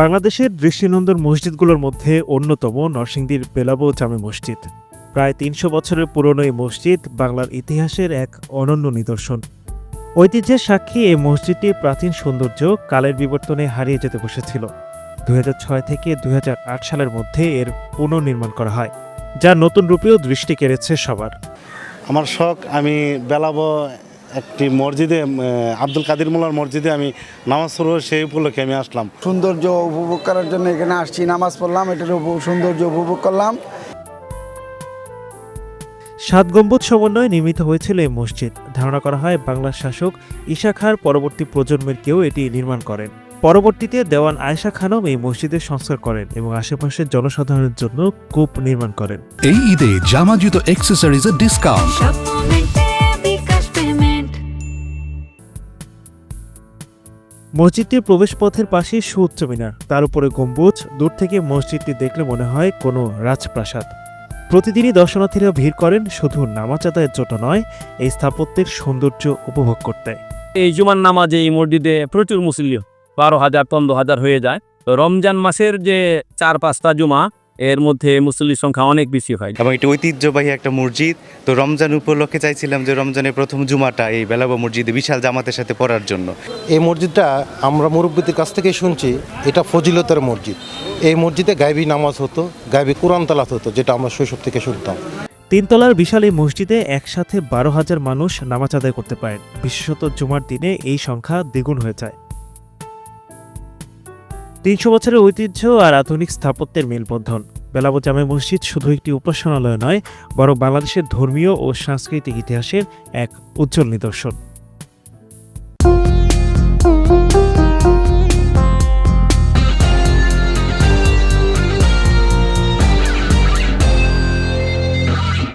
বাংলাদেশের দৃষ্টিনন্দন মসজিদগুলোর মধ্যে অন্যতম নরসিংদীর বেলাবো জামে মসজিদ। প্রায় তিনশো বছরের পুরনো এই মসজিদ বাংলার ইতিহাসের এক অনন্য নিদর্শন। ঐতিহ্যের সাক্ষী এই মসজিদটির প্রাচীন সৌন্দর্য কালের বিবর্তনে হারিয়ে যেতে বসেছিল। দুই হাজার ছয় থেকে দু হাজার আট সালের মধ্যে এর পুনর্নির্মাণ করা হয়, যা নতুন রূপেও দৃষ্টি কেড়েছে সবার। আমার শখ, আমি বেলাবো একটি মসজিদে আব্দুল কাদির মোল্লার মসজিদে আমি নামাজ পড়ব সেই উপলক্ষে আমি আসলাম। সৌন্দর্য উপভোগ করার জন্য এখানে আসছি নামাজ পড়লাম এটার উপ- সৌন্দর্য উপভোগ করলাম। সাত গম্বুজ সমন্বয়ে নির্মিত হয়েছিল এই মসজিদ। ধারণা করা হয় বাংলার শাসক ঈশা খাঁর পরবর্তী প্রজন্মের কেউ এটি নির্মাণ করেন। পরবর্তীতে দেওয়ান আয়েশা খানম এই মসজিদের সংস্কার করেন এবং আশেপাশের জনসাধারণের জন্য কূপ নির্মাণ করেন। এই ঈদে জামা জুতো অ্যাক্সেসরিজের ডিসকাউন্ট মসজিদটির প্রবেশপথের পাশে সুউচ্চ মিনার। তার উপরে গম্বুজ, দূর থেকে মসজিদটি দেখলে মনে হয় কোনো রাজপ্রাসাদ। প্রতিদিনই দর্শনার্থীরা ভিড় করেন, শুধু নামাজ আদায়ের জন্য নয়, এই স্থাপত্যের সৌন্দর্য উপভোগ করতে। এই জুমার নামাজে এই মসজিদে প্রচুর মুসলিম বারো হাজার, পনেরো হাজার হয়ে যায়। রমজান মাসের যে চার পাঁচটা জুমা এর মধ্যে মুসল্লির সংখ্যা অনেক বেশি হয়। এবং এটি ঐতিহ্যবাহী একটা মসজিদ। তো রমজান উপলক্ষে চাইছিলাম যে রমজানের প্রথম জুমাটা এই বেলাবা মসজিদে বিশাল জামাতের সাথে পড়ার জন্য। এই মসজিদটা আমরা মুরব্বীদের কাছ থেকে শুনছি এটা ফজিলতের মসজিদ। এই মসজিদে গাইবি নামাজ হতো গাইবি কোরআন তালাত হতো যেটা আমরা শৈশব থেকে শুনতাম। তিনতলার বিশাল এই মসজিদে একসাথে বারো হাজার মানুষ নামাজ আদায় করতে পারেন। বিশেষত জুমার দিনে এই সংখ্যা দ্বিগুণ হয়ে যায়। তিনশো বছরের ঐতিহ্য আর আধুনিক স্থাপত্যের মেলবন্ধন। বেলাবো জামে মসজিদ শুধু একটি উপাসনালয় নয়, বরং বাংলাদেশের ধর্মীয় ও সাংস্কৃতিক ইতিহাসের এক উজ্জ্বল নিদর্শন।